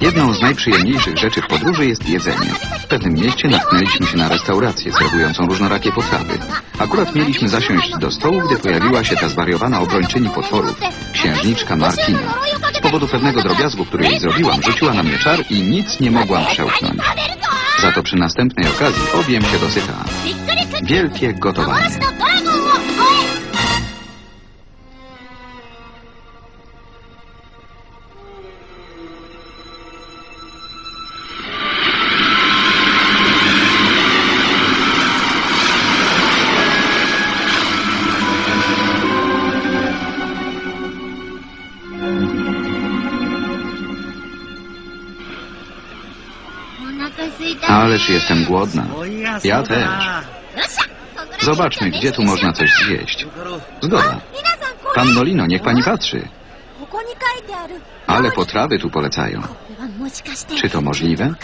Jedną z najprzyjemniejszych rzeczy w podróży jest jedzenie. W pewnym mieście natknęliśmy się na restaurację serwującą różnorakie potrawy. Akurat mieliśmy zasiąść do stołu, gdy pojawiła się ta zwariowana obrończyni potworów, księżniczka Martina. Z powodu pewnego drobiazgu, który jej zrobiłam, rzuciła na mnie czar i nic nie mogłam przełknąć. Za to przy następnej okazji obiem się dosyta. Wielkie gotowanie. też jestem głodna. Ja też. Zobaczmy, gdzie tu można coś zjeść. Zgoda. Pan Molino, niech pani patrzy. Ale potrawy tu polecają. Czy to możliwe?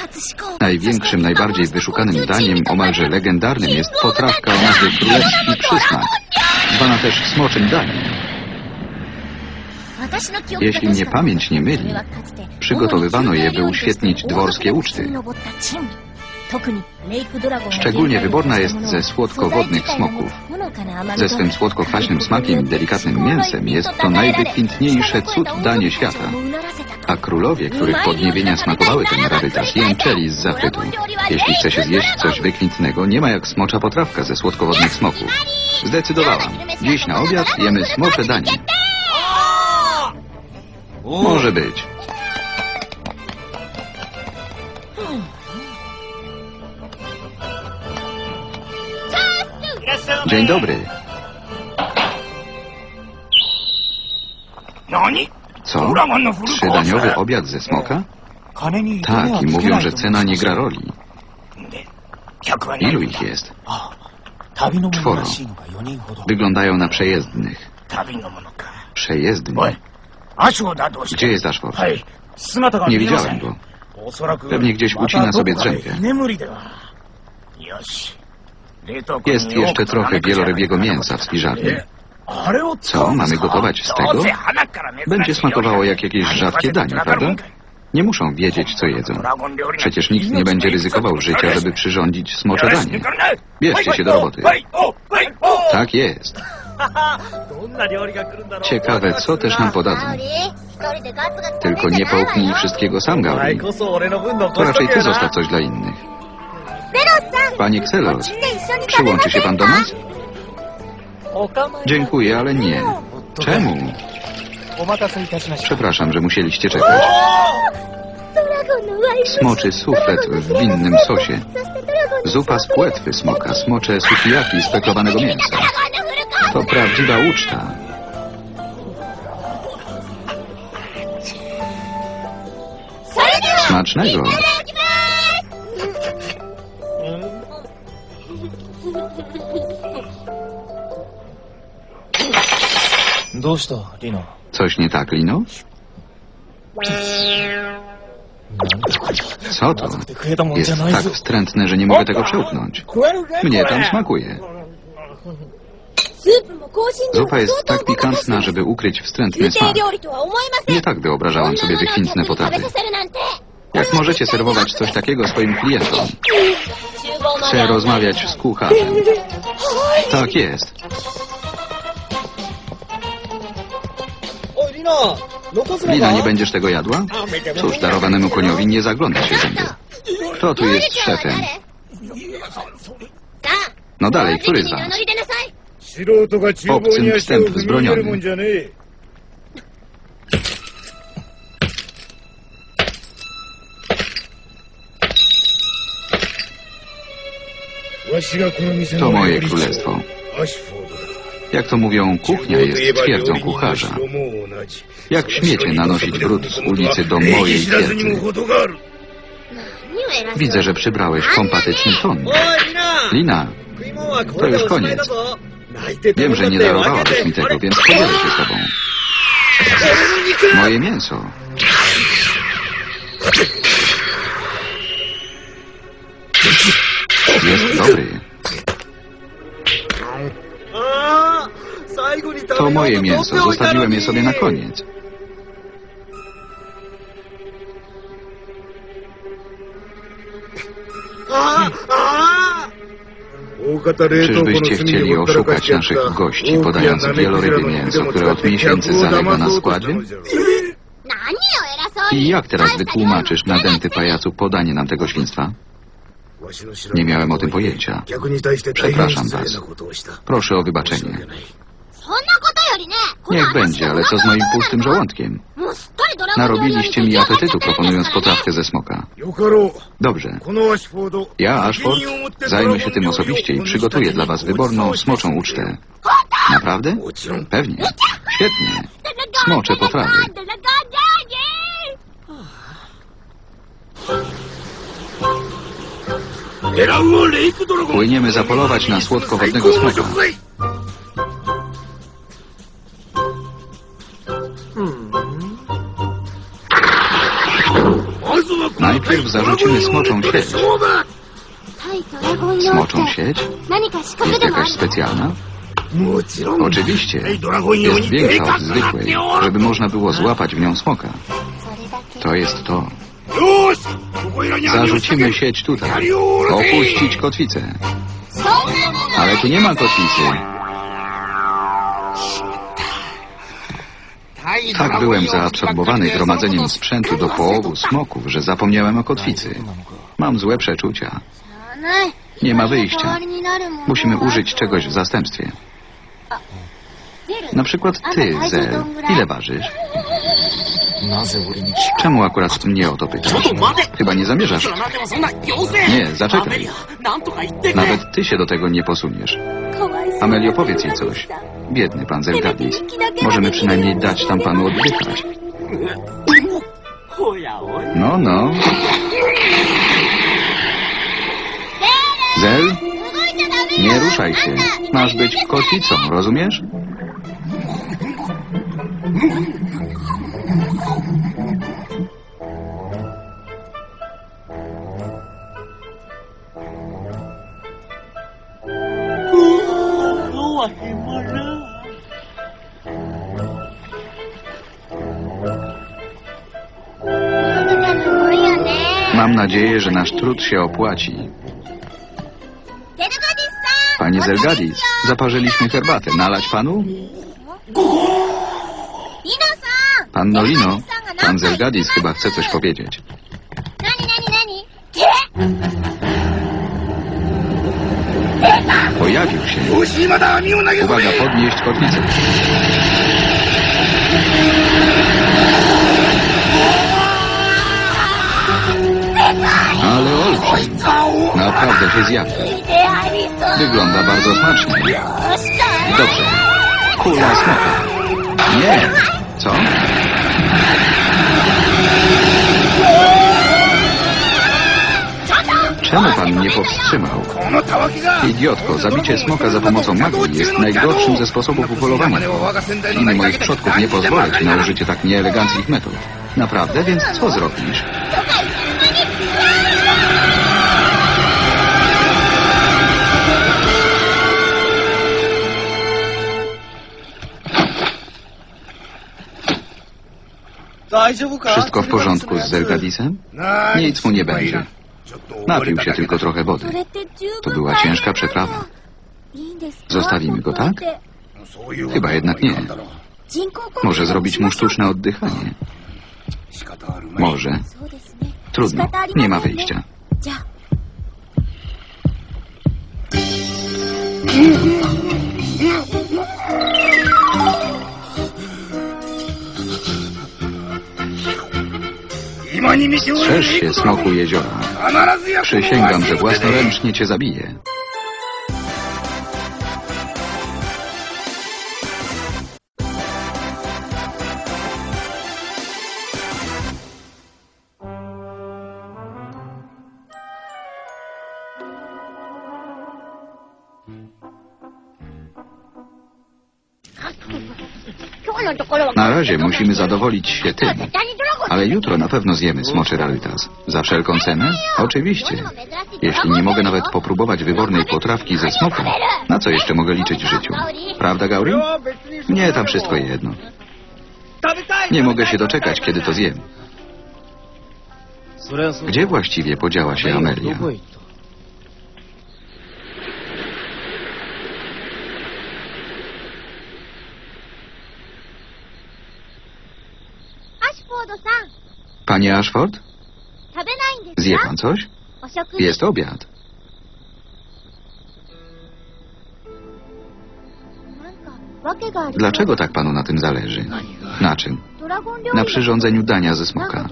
Największym, najbardziej wyszukanym daniem, omalże legendarnym, jest potrawka o nazwie królewski przysmak, zwana też smoczym daniem. Jeśli mnie pamięć nie myli, przygotowywano je, by uświetnić dworskie uczty. Szczególnie wyborna jest ze słodkowodnych smoków. Ze swym słodko-kwaśnym smakiem i delikatnym mięsem jest to najwykwintniejsze cud danie świata. A królowie, których podniebienia smakowały ten rarytas, jęczeli z zachwytu. Jeśli chce się zjeść coś wykwintnego, nie ma jak smocza potrawka ze słodkowodnych smoków. Zdecydowałam. Dziś na obiad jemy smocze danie. Może być. Dzień dobry. Co? Trzydaniowy obiad ze smoka? Tak, i mówią, że cena nie gra roli. Ilu ich jest? Czworo. Wyglądają na przejezdnych. Przejezdni? Gdzie jest Ashford? Nie widziałem go. Pewnie gdzieś ucina sobie drzemkę. Jest jeszcze trochę wielorybiego mięsa w spiżarni. Co, mamy gotować z tego? Będzie smakowało jak jakieś rzadkie danie, prawda? Nie muszą wiedzieć, co jedzą. Przecież nikt nie będzie ryzykował życia, żeby przyrządzić smocze danie. Bierzcie się do roboty. Tak jest. Ciekawe, co też nam podadzą. Tylko nie połknij wszystkiego sam, Gauri. To raczej ty zostaw coś dla innych. Panie Xelos, przyłączy się pan do nas? Dziękuję, ale nie. Czemu? Przepraszam, że musieliście czekać. Smoczy suflet w winnym sosie. Zupa z płetwy smoka, smocze sukiyaki z peklowanego mięsa. To prawdziwa uczta. Smacznego. Coś nie tak, Lino? Co to? Jest tak wstrętne, że nie mogę tego przełknąć. Mnie tam smakuje. Zupa jest tak pikantna, żeby ukryć wstrętny smak. Nie tak wyobrażałam sobie wykwintne potrawy. Jak możecie serwować coś takiego swoim klientom? Chcę rozmawiać z kucharzem. Tak jest. Lina, nie będziesz tego jadła? Cóż, darowanemu koniowi nie zagląda się zęby. Kto tu jest szefem? No dalej, który z was? Obcym wstęp zbroniony. To moje królestwo. Jak to mówią, kuchnia jest twierdzą kucharza. Jak śmiecie nanosić brud z ulicy do mojej diety? Widzę, że przybrałeś kompatyczny ton. Lina, to już koniec. Wiem, że nie darowałabyś mi tego, więc podzielę się z tobą. Moje mięso. Jest dobry. To moje mięso. Zostawiłem je sobie na koniec. Czyżbyście chcieli oszukać naszych gości, podając wieloryby mięso, które od miesięcy zalega na składzie? I jak teraz wytłumaczysz, nadęty pajacu, podanie nam tego świństwa? Nie miałem o tym pojęcia. Przepraszam was. Proszę o wybaczenie. Niech Niech będzie, ale co z moim pustym żołądkiem? Narobiliście mi apetytu, proponując potrawkę ze smoka. Dobrze. Ja, Ashford, zajmę się tym osobiście i przygotuję dla was wyborną smoczą ucztę. Naprawdę? Pewnie. Świetnie. Smocze potrawy. Płyniemy zapolować na słodkowodnego smoka. Najpierw zarzucimy smoczą sieć. Smoczą sieć? Jest jakaś specjalna? Oczywiście. Jest większa od zwykłej, żeby można było złapać w nią smoka. To jest to. Zarzucimy sieć tutaj. Opuścić kotwicę. Ale tu nie ma kotwicy. Tak byłem zaabsorbowany gromadzeniem sprzętu do połowu smoków, że zapomniałem o kotwicy. Mam złe przeczucia. Nie ma wyjścia. Musimy użyć czegoś w zastępstwie. Na przykład ty, Zel. Ile ważysz? Czemu akurat mnie o to pytasz? Chyba nie zamierzasz. Nie, zaczekaj. Nawet ty się do tego nie posuniesz. Amelio, powiedz jej coś. Biedny pan Zelgadis. Możemy przynajmniej dać tam panu oddychać. No, no. Zel, nie ruszaj się. Masz być kotwicą, rozumiesz? Nadzieję, że nasz trud się opłaci. Panie Zelgadis, zaparzyliśmy herbatę. Nalać panu? Panno Lino, pan Zelgadis chyba chce coś powiedzieć. Pojawił się. Uwaga, podnieść kotwicę. Ale olbrzym. Naprawdę się zjadł. Wygląda bardzo smacznie. Dobrze. Kula smoka. Nie. Co? Czemu pan mnie powstrzymał? Idiotko, zabicie smoka za pomocą magii jest najgorszym ze sposobów upolowania. Imię moich przodków nie pozwolę ci na użycie tak nieeleganckich metod. Naprawdę? Więc co zrobisz? Wszystko w porządku z Zelgadisem? Nic mu nie będzie. Napił się tylko trochę wody. To była ciężka przeprawa. Zostawimy go, tak? Chyba jednak nie. Może zrobić mu sztuczne oddychanie. Może. Trudno. Nie ma wyjścia. mi się Strzeż się, smoku jeziora. Przysięgam, że własnoręcznie cię zabiję. Na razie musimy zadowolić się tym, ale jutro na pewno zjemy smoczy rarytas. Za wszelką cenę? Oczywiście. Jeśli nie mogę nawet popróbować wybornej potrawki ze smoka, na co jeszcze mogę liczyć w życiu? Prawda, Gauri? Mnie tam wszystko jedno. Nie mogę się doczekać, kiedy to zjem. Gdzie właściwie podziała się Amelia? Panie Ashford, zje pan coś? Jest obiad. Dlaczego tak panu na tym zależy? Na czym? Na przyrządzeniu dania ze smoka.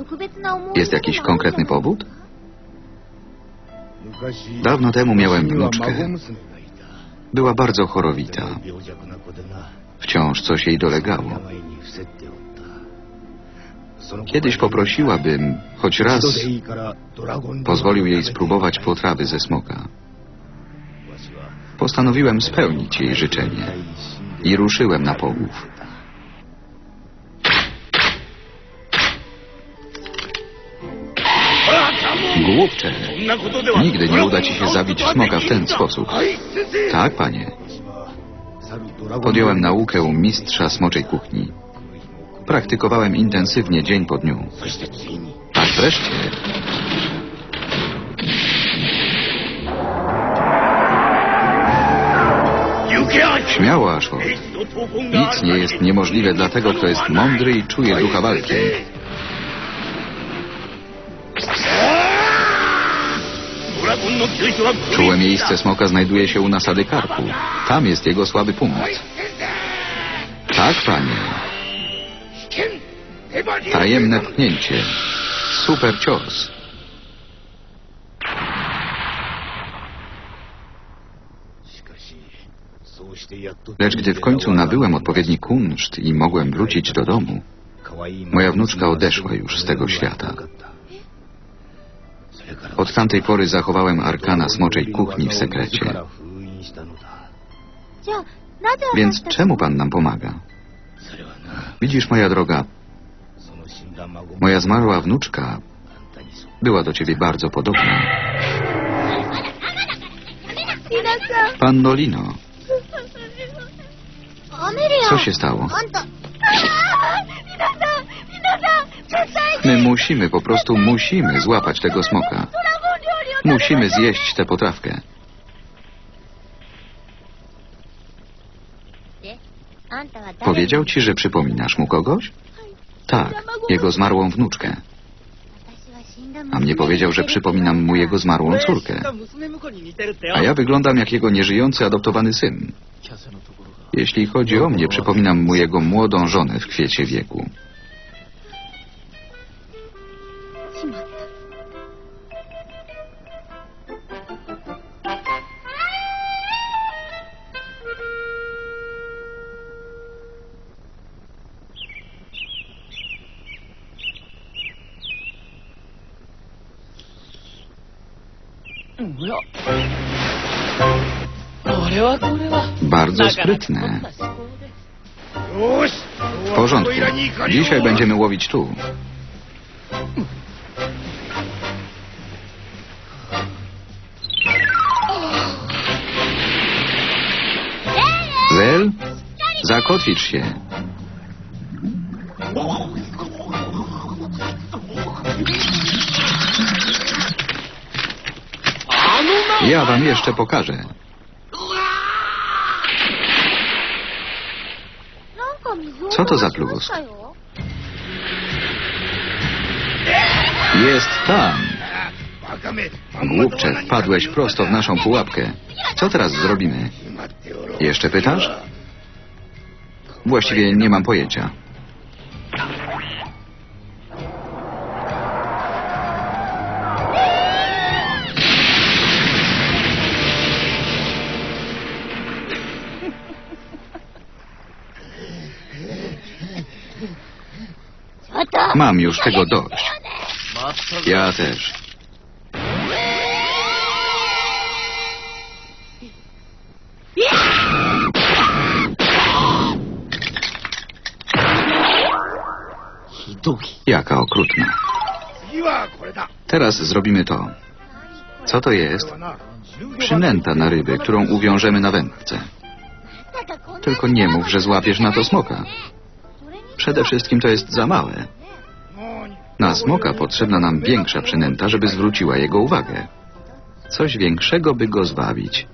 Jest jakiś konkretny powód? Dawno temu miałem wnuczkę. Była bardzo chorowita. Wciąż coś jej dolegało. Kiedyś poprosiłabym, choć raz pozwolił jej spróbować potrawy ze smoka. Postanowiłem spełnić jej życzenie i ruszyłem na połów. Głupcze, nigdy nie uda ci się zabić smoka w ten sposób. Tak, panie. Podjąłem naukę mistrza smoczej kuchni. Praktykowałem intensywnie dzień po dniu. Aż wreszcie... Śmiało, Asho. Nic nie jest niemożliwe dla tego, kto jest mądry i czuje ducha walki. Czułe miejsce smoka znajduje się u nasady karku. Tam jest jego słaby punkt. Tak, panie. Tajemne pchnięcie. Super cios. Lecz gdy w końcu nabyłem odpowiedni kunszt i mogłem wrócić do domu, moja wnuczka odeszła już z tego świata. Od tamtej pory zachowałem arkana smoczej kuchni w sekrecie. Więc tak- czemu pan nam pomaga? Widzisz, moja droga, Moja zmarła wnuczka była do ciebie bardzo podobna. Pannolino, co się stało? My musimy, po prostu musimy złapać tego smoka. Musimy zjeść tę potrawkę. Powiedział ci, że przypominasz mu kogoś? Tak jego zmarłą wnuczkę. A mnie powiedział, że przypominam mu jego zmarłą córkę. A ja wyglądam jak jego nieżyjący adoptowany syn. Jeśli chodzi o mnie, przypominam mu jego młodą żonę w kwiecie wieku. Bardzo sprytne. W porządku. Dzisiaj będziemy łowić tu. Zel, zakotwicz się. Ja wam jeszcze pokażę. Co to za plusk? Jest tam. Głupcze, wpadłeś prosto w naszą pułapkę. Co teraz zrobimy? Jeszcze pytasz? Właściwie nie mam pojęcia. Mam już tego dość. Ja też. Jaka okrutna. Teraz zrobimy to. Co to jest? Przynęta na ryby, którą uwiążemy na wędce. Tylko nie mów, że złapiesz na to smoka. Przede wszystkim to jest za małe. Na smoka potrzebna nam większa przynęta, żeby zwróciła jego uwagę. Coś większego, by go zwabić.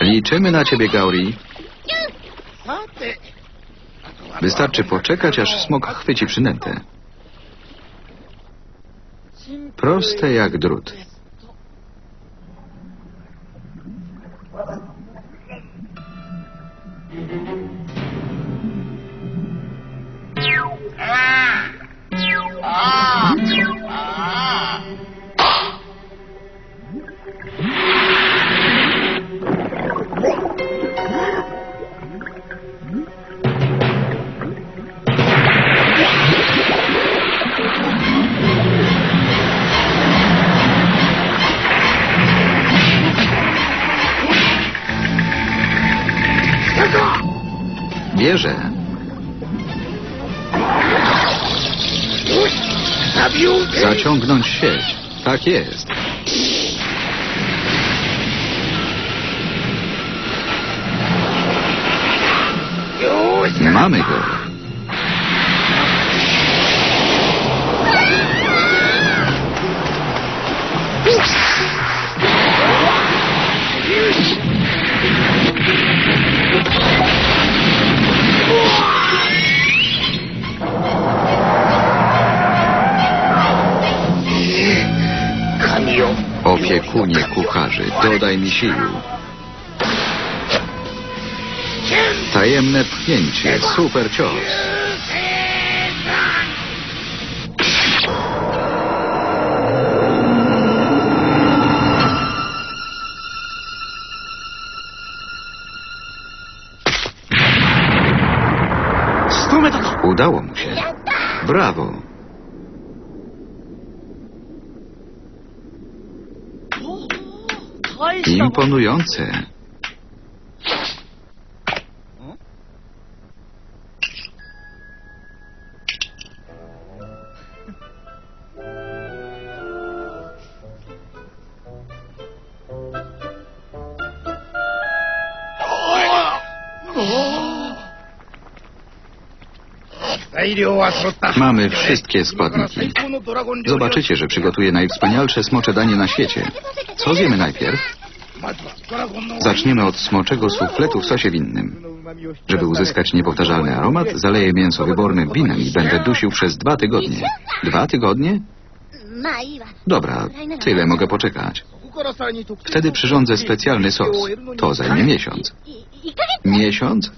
Liczymy na ciebie, Gauri. Wystarczy poczekać, aż smok chwyci przynętę. Proste jak drut. Zaciągnąć sieć. Tak jest. Mamy go. Opiekunie kucharzy, dodaj mi sił. Tajemne pchnięcie, super cios. Udało mu się. Brawo. Imponujące. Mamy wszystkie składniki. Zobaczycie, że przygotuję najwspanialsze smocze danie na świecie. Co zjemy najpierw? Zaczniemy od smoczego sufletu w sosie winnym. Żeby uzyskać niepowtarzalny aromat, zaleję mięso wybornym winem i będę dusił przez dwa tygodnie. Dwa tygodnie? Dobra, tyle mogę poczekać. Wtedy przyrządzę specjalny sos. To zajmie miesiąc. Miesiąc?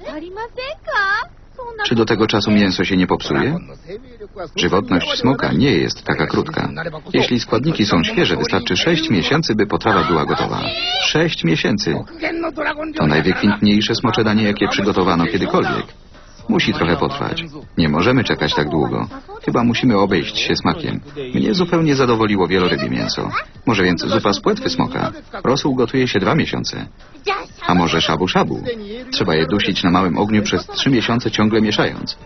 Czy do tego czasu mięso się nie popsuje? Żywotność smoka nie jest taka krótka. Jeśli składniki są świeże, wystarczy 6 miesięcy, by potrawa była gotowa. 6 miesięcy. To najwykwintniejsze smocze danie, jakie przygotowano kiedykolwiek. Musi trochę potrwać. Nie możemy czekać tak długo. Chyba musimy obejść się smakiem. Mnie zupełnie zadowoliło wielorybie mięso. Może więc zupa z płetwy smoka. Rosół gotuje się dwa miesiące. A może szabu szabu? Trzeba je dusić na małym ogniu przez trzy miesiące ciągle mieszając.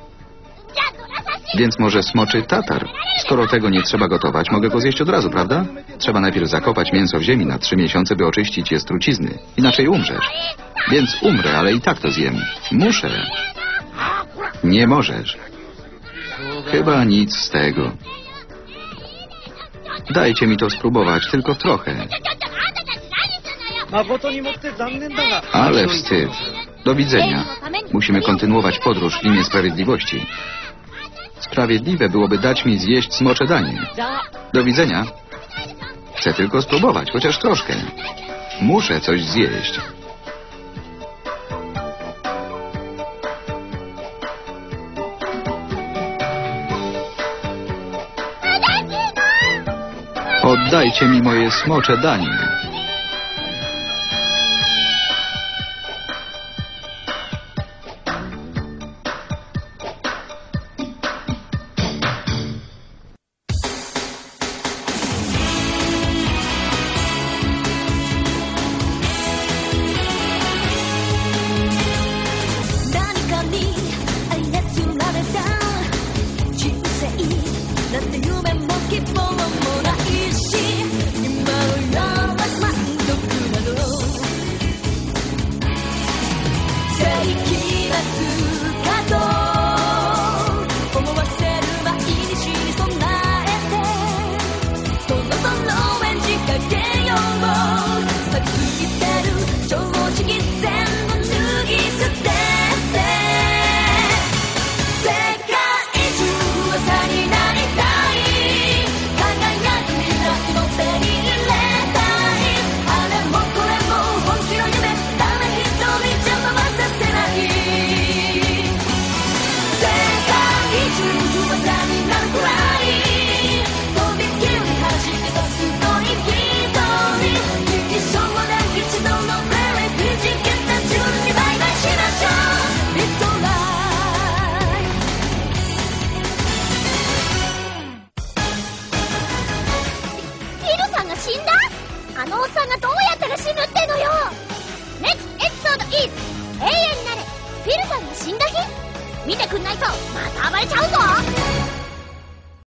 Więc może smoczy tatar. Skoro tego nie trzeba gotować, mogę go zjeść od razu, prawda? Trzeba najpierw zakopać mięso w ziemi na trzy miesiące, by oczyścić je z trucizny. Inaczej umrzesz. Więc umrę, ale i tak to zjem. Muszę. Nie możesz. Chyba nic z tego. Dajcie mi to spróbować, tylko trochę. Ale wstyd. Do widzenia. Musimy kontynuować podróż w imię sprawiedliwości. Sprawiedliwe byłoby dać mi zjeść smocze danie. Do widzenia. Chcę tylko spróbować, chociaż troszkę. Muszę coś zjeść. Oddajcie mi moje smocze danin.